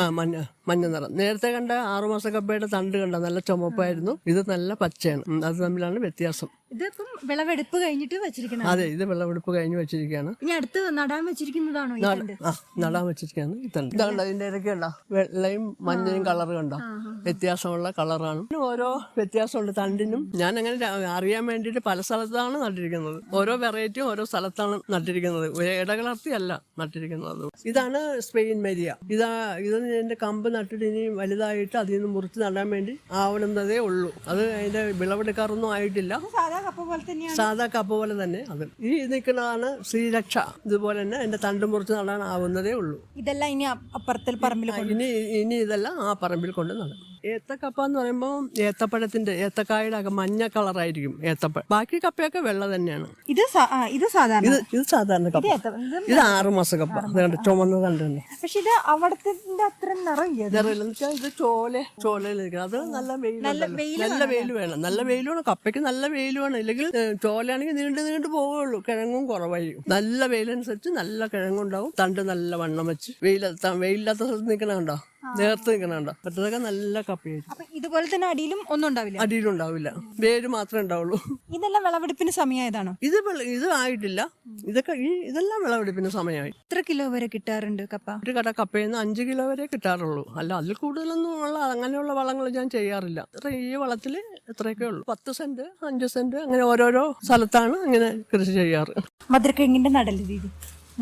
ആ മഞ്ഞ മഞ്ഞ നിറം. നേരത്തെ കണ്ട ആറുമാസ കപ്പയുടെ തണ്ട് കണ്ട? നല്ല ചുമപ്പായിരുന്നു ഇത് നല്ല പച്ചയാണ്. ഉം, അത് തമ്മിലാണ് വ്യത്യാസം. ഇതിപ്പം വിളവെടുപ്പ് കഴിഞ്ഞിട്ട് വെച്ചിരിക്കണം അതെ ഇത് വിളവെടുപ്പ് കഴിഞ്ഞ് വെച്ചിരിക്കുകയാണ് ഇനി അടുത്ത് നടാൻ വെച്ചിരിക്കുന്നതാണോ ഈ തണ്ട്? ആ നടാൻ വെച്ചിരിക്കുകയാണ് ഈ തണ്ട്. ഇതാണ്ട് അതിന്റെ ഇടയ്ക്ക് കണ്ടോ? വെള്ളയും മഞ്ഞയും കളർ കണ്ടോ? വ്യത്യാസമുള്ള കളറാണ് ഇതിന് ഓരോ വ്യത്യാസമുണ്ട് തണ്ടിനും. ഞാൻ അങ്ങനെ ര- അറിയാൻ വേണ്ടിയിട്ട് പല സ്ഥലത്താണ് നട്ടിരിക്കുന്നത്. ഓരോ വെറൈറ്റിയും ഓരോ സ്ഥലത്താണ് നട്ടിരിക്കുന്നത്. ഒരു ഇടകലർത്തിയല്ല നട്ടിരിക്കുന്നത്. ഇതാണ് സ്പെയിൻ മരിയ. ഇതാ ഇത് എന്റെ കമ്പ് നട്ടിട്ട് ഇനി വലുതായിട്ട് അതിൽ നിന്ന് മുറിച്ച് നടാൻ വേണ്ടി ആവുന്നതേ ഉള്ളൂ. അത് അതിന്റെ വിളവെടുക്കാറൊന്നും ആയിട്ടില്ല. സാധാ കപ്പ പോലെ തന്നെയാണ്. സാധാ കപ്പ പോലെ തന്നെ അത്. ഈ നിൽക്കുന്നതാണ് ശ്രീരക്ഷ. ഇതുപോലെ തന്നെ എന്റെ തണ്ട് മുറിച്ച് നടാൻ ആവുന്നതേ ഉള്ളൂ. ഇതെല്ലാം ഇനി അപ്പുറത്തിൽ പറമ്പിൽ ഇനി ഇനി ഇതെല്ലാം ആ പറമ്പിൽ കൊണ്ട് നടും ഏത്തക്കപ്പ എന്ന് പറയുമ്പോൾ ഏത്തപ്പഴത്തിന്റെ ഏത്തക്കായുടെ ഒക്കെ മഞ്ഞ കളറായിരിക്കും ഏത്തപ്പഴം. ബാക്കി കപ്പയൊക്കെ വെള്ള തന്നെയാണ്. ഇത് സാ- ആ, ഇത് സാധാരണ. ഇത് ഇത് സാധാരണ കപ്പ. ഇത് ആറുമാസ കപ്പ. അതുകൊണ്ട് ചുമന്ന തണ്ട് തന്നെ. പക്ഷെ ഇത് അവിടത്തെ അത്ര നിറയില്ല. വെച്ചാൽ ഇത് ചോല ചോലയിലിരിക്കണം. അത് നല്ല വെയിൽ നല്ല വെയിൽ വേണം നല്ല വെയിൽ വേണം. കപ്പയ്ക്ക് നല്ല വെയിൽ വേണം. ഇല്ലെങ്കിൽ ഏ, ചോലയാണെങ്കിൽ നീണ്ടു നീണ്ടു പോവുള്ളൂ. കിഴങ്ങും കുറവായിരിക്കും. നല്ല വെയിലനുസരിച്ച് നല്ല കിഴങ്ങുണ്ടാവും. തണ്ട് നല്ല വണ്ണം വെച്ച്. വെയിലത്ത വെയിലില്ലാത്ത സ്ഥലത്ത് നിൽക്കണുണ്ടോ നേർത്ത് നിൽക്കണുണ്ടോ മറ്റതൊക്കെ നല്ല കപ്പയായിരിക്കും അപ്പൊ ഇതുപോലെ തന്നെ അടിയിലും ഒന്നും ഉണ്ടാവില്ല? അടിയിലും ഉണ്ടാവില്ല വേര് മാത്രമേ ഉണ്ടാവുള്ളൂ. ഇതെല്ലാം വിളവെടുപ്പിന് സമയമായതാണോ ഇത് വെള- ഇത് ആയിട്ടില്ല. ഇതൊക്കെ ഈ ഇതെല്ലാം വിളവെടുപ്പിന് സമയമായി. എത്ര കിലോ വരെ കിട്ടാറുണ്ട് കപ്പ? ഒരു കട കപ്പയിൽ നിന്ന് അഞ്ച് കിലോ വരെ കിട്ടാറുള്ളൂ. അല്ല അതിൽ കൂടുതലൊന്നും ഉള്ള അങ്ങനെയുള്ള വളങ്ങൾ ഞാൻ ചെയ്യാറില്ല. ഇത്ര ഈ വളത്തിൽ ഇത്രയൊക്കെ ഉള്ളൂ. പത്ത് സെന്റ് അഞ്ച് സെന്റ് അങ്ങനെ ഓരോരോ സ്ഥലത്താണ് അങ്ങനെ കൃഷി ചെയ്യാറ്. മധുരക്കിഴങ്ങിന്റെ നടൽ രീതി.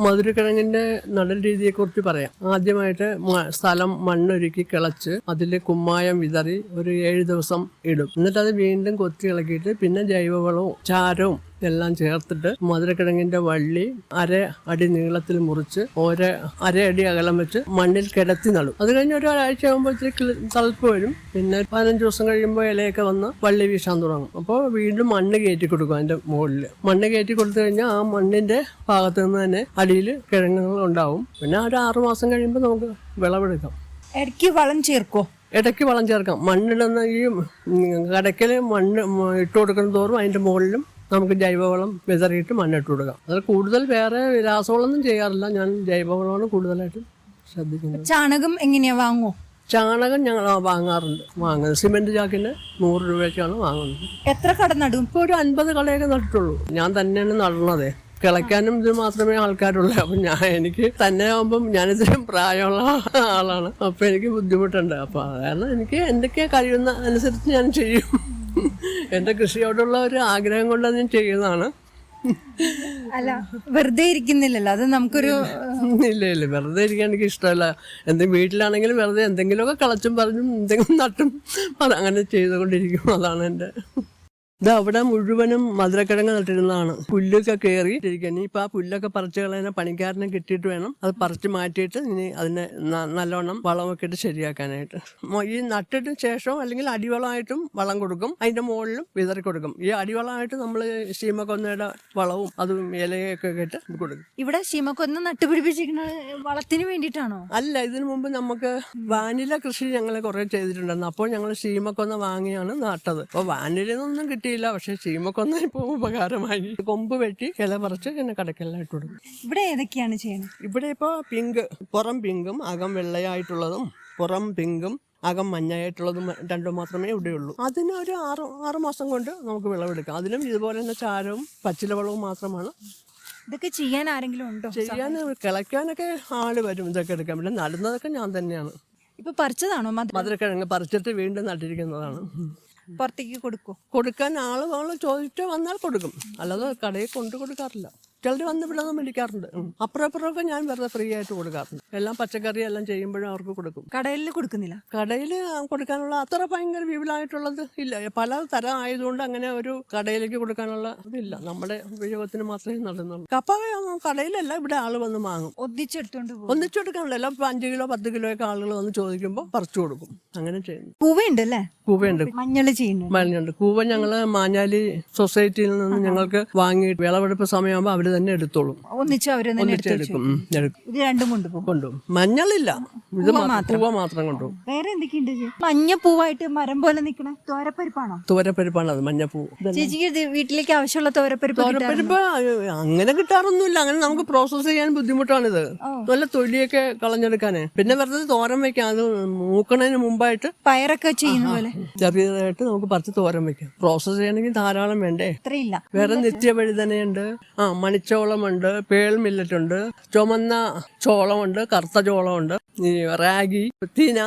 മധുരക്കിഴങ്ങിന്റെ നടൽ രീതിയെക്കുറിച്ച് പറയാം. ആദ്യമായിട്ട് സ്ഥലം മണ്ണൊരുക്കി കിളച്ച് അതിൽ കുമ്മായം വിതറി ഒരു ഏഴ് ദിവസം ഇടും. എന്നിട്ട് അത് വീണ്ടും കൊത്തി ഇളക്കിയിട്ട് പിന്നെ ജൈവവളവും ചാരവും എല്ലാം ചേർത്തിട്ട് മധുരക്കിഴങ്ങിന്റെ വള്ളി അര അടി നീളത്തിൽ മുറിച്ച് ഓരോ അര അടി അകലം വെച്ച് മണ്ണിൽ കിടത്തി നടും. അത് കഴിഞ്ഞ് ഒരാഴ്ച ആകുമ്പോഴത്തേക്ക് തളപ്പ് വരും. പിന്നെ പതിനഞ്ച് ദിവസം കഴിയുമ്പോൾ ഇലയൊക്കെ വന്ന് വള്ളി വീശാൻ തുടങ്ങും. അപ്പോൾ വീണ്ടും മണ്ണ് കയറ്റി കൊടുക്കും അതിന്റെ മുകളിൽ മണ്ണ് കയറ്റി കൊടുത്തു കഴിഞ്ഞാൽ ആ മണ്ണിന്റെ ഭാഗത്ത് നിന്ന് തന്നെ അടിയിൽ കിഴങ്ങുകൾ ഉണ്ടാവും. പിന്നെ ഒരു ആറു മാസം കഴിയുമ്പോൾ നമുക്ക് വിളവെടുക്കാം. ഇടയ്ക്ക് വളം ചേർക്കോ? ഇടയ്ക്ക് വളം ചേർക്കാം. മണ്ണിടുന്ന ഈ കടയ്ക്കൽ മണ്ണ് ഇട്ട് കൊടുക്കുന്ന തോറും അതിന്റെ മുകളിലും നമുക്ക് ജൈവവളം വിതറിയിട്ട് മണ്ണിട്ട് കൊടുക്കാം. അതിൽ കൂടുതൽ വേറെ രാസവളമൊന്നും ചെയ്യാറില്ല. ഞാൻ ജൈവവളമാണ് കൂടുതലായിട്ടും ശ്രദ്ധിക്കുന്നത്. ചാണകം എങ്ങനെയാ വാങ്ങോ ചാണകം ഞങ്ങൾ വാങ്ങാറുണ്ട്. വാങ്ങുന്നത് സിമെന്റ് ചാക്കിന് നൂറ് രൂപയ്ക്കാണ് വാങ്ങുന്നത്. എത്ര കട നടും? ഇപ്പോൾ ഒരു അൻപത് കളയൊക്കെ നട്ടിട്ടുള്ളൂ. ഞാൻ തന്നെയാണ് നടണതേ കിളയ്ക്കാനും ഇത് മാത്രമേ ആൾക്കാരുള്ളൂ. അപ്പം ഞാൻ എനിക്ക് തന്നെ ആകുമ്പം ഞാനിത്രയും പ്രായമുള്ള ആളാണ്. അപ്പം എനിക്ക് ബുദ്ധിമുട്ടുണ്ട്. അപ്പം അതായത് എനിക്ക് എന്തൊക്കെ കഴിയുന്ന അനുസരിച്ച് ഞാൻ ചെയ്യും. എന്റെ കൃഷിയോടുള്ള ഒരു ആഗ്രഹം കൊണ്ട് ഞാൻ ചെയ്യുന്നതാണ്. അല്ല വെറുതെ ഇരിക്കുന്നില്ലല്ലോ? അത് നമുക്കൊരു ഇല്ല ഇല്ല വെറുതെ ഇരിക്കാൻ എനിക്ക് ഇഷ്ടമല്ല. എന്തെങ്കിലും വീട്ടിലാണെങ്കിലും വെറുതെ എന്തെങ്കിലുമൊക്കെ കളച്ചും പറഞ്ഞും എന്തെങ്കിലും നട്ടും അങ്ങനെ ചെയ്തുകൊണ്ടിരിക്കും. അതാണ് എന്റെ ഇത് അവിടെ മുഴുവനും മധുരക്കിഴങ്ങ് നട്ടിരുന്നതാണ്. പുല്ലൊക്കെ കയറി ഇരിക്കുന്നത് ഇനിയിപ്പോൾ ആ പുല്ലൊക്കെ പറിച്ചു കളയാൻ പണിക്കാരനെ കിട്ടിയിട്ട് വേണം. അത് പറിച്ച് മാറ്റിയിട്ട് ഇനി അതിനെ നല്ലോണം വളമൊക്കെ ഇട്ട് ശരിയാക്കാനായിട്ട്. ഈ നട്ടിട്ട് ശേഷം അല്ലെങ്കിൽ അടിവളമായിട്ടും വളം കൊടുക്കും. അതിന്റെ മുകളിലും വിതറി കൊടുക്കും. ഈ അടിവളമായിട്ട് നമ്മൾ ശീമക്കൊന്നയുടെ വളവും അതും ഇലയൊക്കെ ഇട്ട് കൊടുക്കും. ഇവിടെ ശീമക്കൊന്ന നട്ടുപിടിപ്പിച്ചിരിക്കുന്നത് വളത്തിന് വേണ്ടിയിട്ടാണോ? അല്ല ഇതിനു മുമ്പ് നമുക്ക് വാനില കൃഷി ഞങ്ങൾ കുറെ ചെയ്തിട്ടുണ്ടായിരുന്നു. അപ്പോൾ ഞങ്ങൾ ശീമക്കൊന്ന വാങ്ങിയാണ് നട്ടത്. അപ്പോൾ വാനിലൊന്നും കിട്ടിയില്ല പക്ഷെ ശീമക്കൊന്ന ഇപ്പോൾ ഉപകാരമായി. കൊമ്പ് വെട്ടി ഇല പറിച്ച് പിന്നെ കടക്കെല്ലാം ഇട്ട് കൊടുക്കും. ഇവിടെ ഏതൊക്കെയാണ് ചെയ്യുന്നത്? ഇവിടെ ഇപ്പോൾ പിങ്ക് പുറം പിങ്കും അകം വെള്ളയായിട്ടുള്ളതും പുറം പിങ്കും അകം മഞ്ഞയായിട്ടുള്ളതും രണ്ടും മാത്രമേ ഇവിടെയുള്ളൂ അതിന് ഒരു ആറ് ആറ് മാസം കൊണ്ട് നമുക്ക് വിളവെടുക്കാം. അതിനും ഇതുപോലെ തന്നെ ചാരവും പച്ചിലവളവും മാത്രമാണ്. ഇതൊക്കെ ചെയ്യാൻ ആരെങ്കിലും ഉണ്ടോ? ചെയ്യാൻ കിളയ്ക്കാനൊക്കെ ആൾ വരും. ഇതൊക്കെ എടുക്കാൻ പിന്നെ നടുന്നതൊക്കെ ഞാൻ തന്നെയാണ്. ഇപ്പൊ പറിച്ചതാണോ? മധുര മധുരക്കിഴങ്ങ് പറിച്ചിട്ട് വീണ്ടും നട്ടിരിക്കുന്നതാണ്. പുറത്തേക്ക് കൊടുക്കും. കൊടുക്കാൻ ആൾ ആൾ ചോദിച്ചു വന്നാൽ കൊടുക്കും. അല്ലാതെ കടയിൽ കൊണ്ടു കൊടുക്കാറില്ല. ചിലർ വന്ന് ഇവിടെ നിന്ന് മേടിക്കാറുണ്ട് അപ്പുറപ്പുറമൊക്കെ അപ്പുറം അപ്പുറമൊക്കെ ഞാൻ വെറുതെ ഫ്രീ ആയിട്ട് കൊടുക്കാറുണ്ട്. എല്ലാം പച്ചക്കറി എല്ലാം ചെയ്യുമ്പോഴും അവർക്ക് കൊടുക്കും. കടയിൽ കൊടുക്കുന്നില്ല? കടയിൽ കൊടുക്കാനുള്ള അത്ര ഭയങ്കര വിപുലമായിട്ടുള്ളത് ഇല്ല. പല തരം ആയതുകൊണ്ട് അങ്ങനെ ഒരു കടയിലേക്ക് കൊടുക്കാനുള്ള ഇല്ല നമ്മുടെ ഉപയോഗത്തിന് മാത്രമേ നടന്നുള്ളൂ. കപ്പ കടയിലല്ല ഇവിടെ ആൾ വന്ന് വാങ്ങും. ഒന്നിച്ചെടുത്തോണ്ട് ഒന്നിച്ചെടുക്കാനുള്ള എല്ലാം അഞ്ച് കിലോ പത്ത് കിലോ ഒക്കെ ആളുകൾ വന്ന് ചോദിക്കുമ്പോൾ പറിച്ചു കൊടുക്കും. അങ്ങനെ ചെയ്യുന്നു. പൂവയുണ്ട് അല്ലേ കൂവയുണ്ട്. മഞ്ഞൾ ചെയ്യുന്നു മഞ്ഞുണ്ട് കൂവ ഞങ്ങൾ മാഞ്ഞാലി സൊസൈറ്റിയിൽ നിന്ന് ഞങ്ങൾക്ക് വാങ്ങി വിളവെടുപ്പ് സമയമാകുമ്പോൾ അവർ തന്നെ എടുത്തോളും. ഒന്നിച്ച് അവർ തന്നെ എടുത്ത് വെച്ചു എടുക്കും ഉം, എടുക്കും. ഇത് രണ്ടും കൊണ്ടുപോകും. കൊണ്ടുപോകും. മഞ്ഞളില്ല. ഇത് മാത്രം. മാത്രം കൊണ്ടുപോകും. വേറെ എന്തൊക്കെയുണ്ട് ചേച്ചി? മഞ്ഞ പൂവായിട്ട് മരം പോലെ നിക്കണ തോരപ്പരിപ്പാണോ? തോരപ്പരിപ്പാണ് അത് മഞ്ഞപ്പൂ ചേച്ചിക്ക് ഇത് വീട്ടിലേക്ക് ആവശ്യമുള്ള തോരപ്പരിപ്പ് കിട്ടാറുണ്ടോ? തോരപ്പരിപ്പ് അങ്ങനെ കിട്ടാറൊന്നുമില്ല. അങ്ങനെ നമുക്ക് പ്രോസസ്സ് ചെയ്യാൻ ബുദ്ധിമുട്ടാണിത്. നല്ല തൊലിയൊക്കെ കളഞ്ഞെടുക്കാനേ. പിന്നെ വെറുതെ തോരൻ വെക്കാം. അത് മൂക്കണതിന് മുമ്പായിട്ട് പയറൊക്കെ ചെയ്യുന്ന പോലെ. ചെറിയതായിട്ട് നമുക്ക് പറിച്ച് തോരൻ വെക്കാം. പ്രോസസ്സ് ചെയ്യണമെങ്കിൽ ധാരാളം വേണ്ടേ? അത്രയില്ല വേറെ നിത്യവഴുതനയുണ്ട് ആ മണിച്ചോളമുണ്ട് പേൾ മില്ലറ്റ് ഉണ്ട് ചുമന്ന ചോളമുണ്ട് കറുത്ത ചോളമുണ്ട്. റാഗി തീന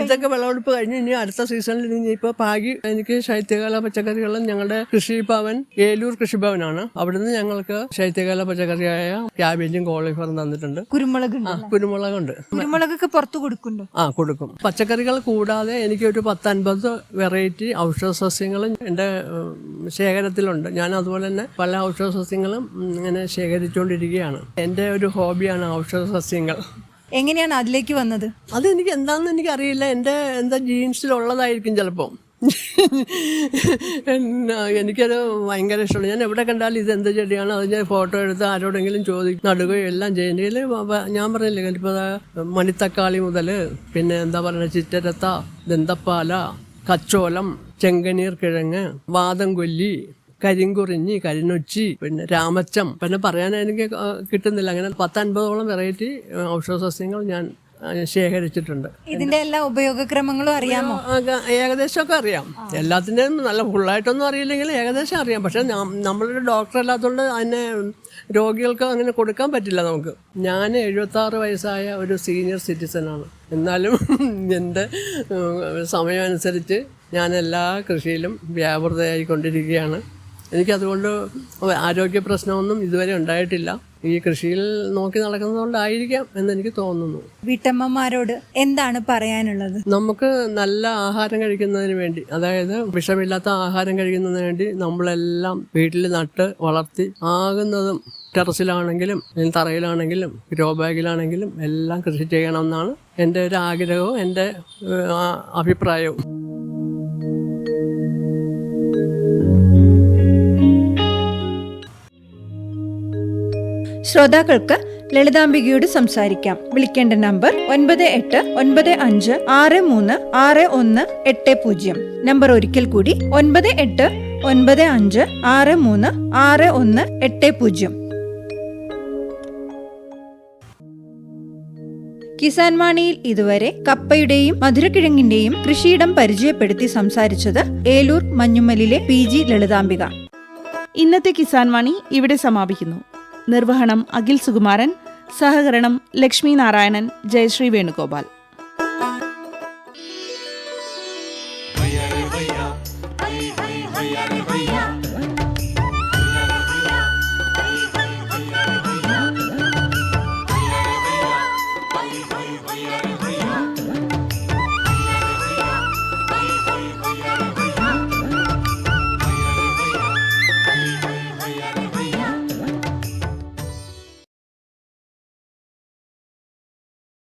ഇതൊക്കെ വിളവെടുപ്പ് കഴിഞ്ഞ് ഇനി അടുത്ത സീസണിൽ ഇനി ഇപ്പൊ പാകി എനിക്ക് ശൈത്യകാല പച്ചക്കറികളും ഞങ്ങളുടെ കൃഷിഭവൻ ഏലൂർ കൃഷിഭവനാണ് അവിടുന്ന് ഞങ്ങൾക്ക് ശൈത്യകാല പച്ചക്കറിയായ ക്യാബേജും കോളിഫ്ലവറും തന്നിട്ടുണ്ട്. കുരുമുളക് കുരുമുളക് കുരുമുളകുണ്ട് കുരുമുളകൊക്കെ പുറത്തു കൊടുക്കുന്നു ആ കൊടുക്കും. പച്ചക്കറികൾ കൂടാതെ എനിക്ക് ഒരു പത്തൻപത് വെറൈറ്റി ഔഷധ സസ്യങ്ങളും എന്റെ ശേഖരത്തിലുണ്ട്. ഞാൻ അതുപോലെ തന്നെ പല ഔഷധ സസ്യങ്ങളും ഇങ്ങനെ ശേഖരിച്ചുകൊണ്ടിരിക്കുകയാണ് എന്റെ ഒരു ഹോബിയാണ് ഔഷധ സസ്യങ്ങൾ എങ്ങനെയാണ് അതിലേക്ക് വന്നത്? അത് എനിക്ക് എന്താണെന്ന് എനിക്കറിയില്ല. എന്റെ എന്താ ജീൻസിലുള്ളതായിരിക്കും ചിലപ്പോ. എനിക്കത് ഭയങ്കര ഇഷ്ടമാണ്. ഞാൻ എവിടെ കണ്ടാലും ഇത് എന്ത് ചെടിയാണ് അത് ഞാൻ ഫോട്ടോ എടുത്ത് ആരോടെങ്കിലും ചോദിക്കും. നടുകയോ എല്ലാം ചെയ്യുന്നതിൽ ഞാൻ പറഞ്ഞില്ലേ ഇപ്പോൾ മണിത്തക്കാളി മുതൽ പിന്നെ എന്താ പറയുക ചിറ്റരത്ത ദന്തപ്പാല കച്ചോലം ചെങ്കനീർ കിഴങ്ങ് വാദം കൊല്ലി കരിങ്കുറിഞ്ഞി കരിനൊച്ചി പിന്നെ രാമച്ചം. പിന്നെ പറയാൻ എനിക്ക് കിട്ടുന്നില്ല. അങ്ങനെ പത്തൻപതോളം വെറൈറ്റി ഔഷധ സസ്യങ്ങൾ ഞാൻ ശേഖരിച്ചിട്ടുണ്ട്. ഇതിന്റെ എല്ലാ ഉപയോഗക്രമങ്ങളും അറിയാമോ? ഏകദേശമൊക്കെ അറിയാം. എല്ലാത്തിന്റെയും നല്ല ഫുള്ളായിട്ടൊന്നും അറിയില്ലെങ്കിൽ ഏകദേശം അറിയാം. പക്ഷെ നമ്മളൊരു ഡോക്ടർ അല്ലാത്തതുകൊണ്ട് അതിനെ രോഗികൾക്ക് അങ്ങനെ കൊടുക്കാൻ പറ്റില്ല നമുക്ക്. ഞാൻ എഴുപത്താറ് വയസ്സായ ഒരു സീനിയർ സിറ്റിസനാണ് എന്നാലും (laughs) എന്റെ സമയമനുസരിച്ച് ഞാൻ എല്ലാ കൃഷിയിലും വ്യാപൃതയായിക്കൊണ്ടിരിക്കുകയാണ്. എനിക്കതുകൊണ്ട് ആരോഗ്യ പ്രശ്നമൊന്നും ഇതുവരെ ഉണ്ടായിട്ടില്ല. ഈ കൃഷിയിൽ നോക്കി നടക്കുന്നതുകൊണ്ടായിരിക്കാം എന്നെനിക്ക് തോന്നുന്നു. വീട്ടമ്മമാരോട് എന്താണ് പറയാനുള്ളത്? നമുക്ക് നല്ല ആഹാരം കഴിക്കുന്നതിന് വേണ്ടി അതായത് വിഷമില്ലാത്ത ആഹാരം കഴിക്കുന്നതിന് വേണ്ടി നമ്മളെല്ലാം വീട്ടിൽ നട്ട് വളർത്തി ആകുന്നതും ടെറസിലാണെങ്കിലും തറയിലാണെങ്കിലും ഗ്രോ ബാഗിലാണെങ്കിലും എല്ലാം കൃഷി ചെയ്യണമെന്നാണ് എന്റെ ഒരു ആഗ്രഹവും എന്റെ അഭിപ്രായവും. ശ്രോതാക്കൾക്ക് ലളിതാംബികയോട് സംസാരിക്കാം. വിളിക്കേണ്ട നമ്പർ ഒൻപത് എട്ട് ഒൻപത് അഞ്ച് ആറ് മൂന്ന് ആറ് ഒന്ന് എട്ട് പൂജ്യം. നമ്പർ ഒരിക്കൽ കൂടി ഒൻപത് എട്ട് ഒൻപത് അഞ്ച് ആറ് മൂന്ന് ആറ് ഒന്ന് എട്ട് പൂജ്യം. കിസാൻ വാണിയിൽ ഇതുവരെ കപ്പയുടെയും മധുരക്കിഴങ്ങിന്റെയും കൃഷിയിടം പരിചയപ്പെടുത്തി സംസാരിച്ചത് ഏലൂർ മഞ്ഞുമ്മലിലെ പി ജി ലളിതാംബിക. ഇന്നത്തെ കിസാൻ വാണി ഇവിടെ സമാപിക്കുന്നു. നിർവഹണം അഖിൽ സുകുമാരൻ സഹകരണം ലക്ഷ്മി നാരായണൻ ജയശ്രീ വേണുഗോപാൽ.